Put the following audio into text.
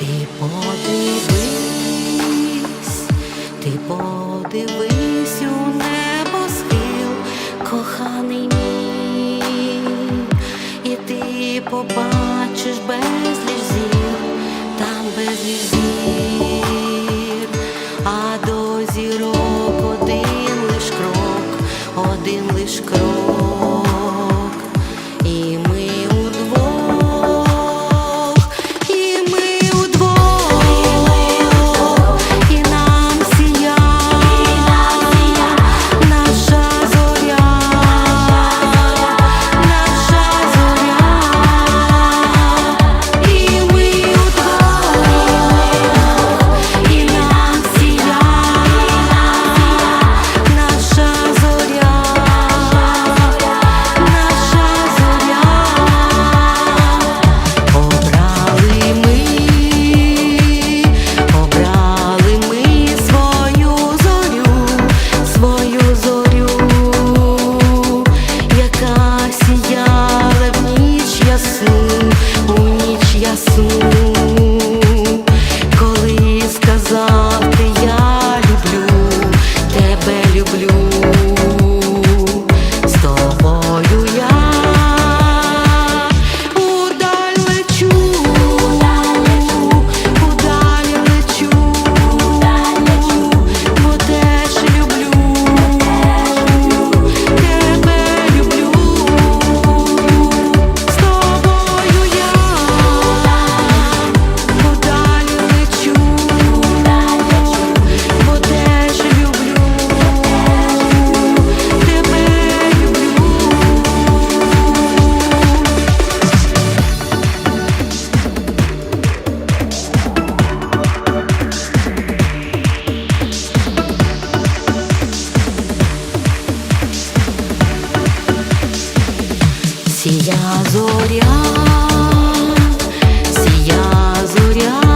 Ти подивись, ти подивись у небо схил, коханий мій, і ти побачиш безліч зір, там безліч зір, а до зірок один лиш крок, один лиш крок. Сія зоря, сія зоря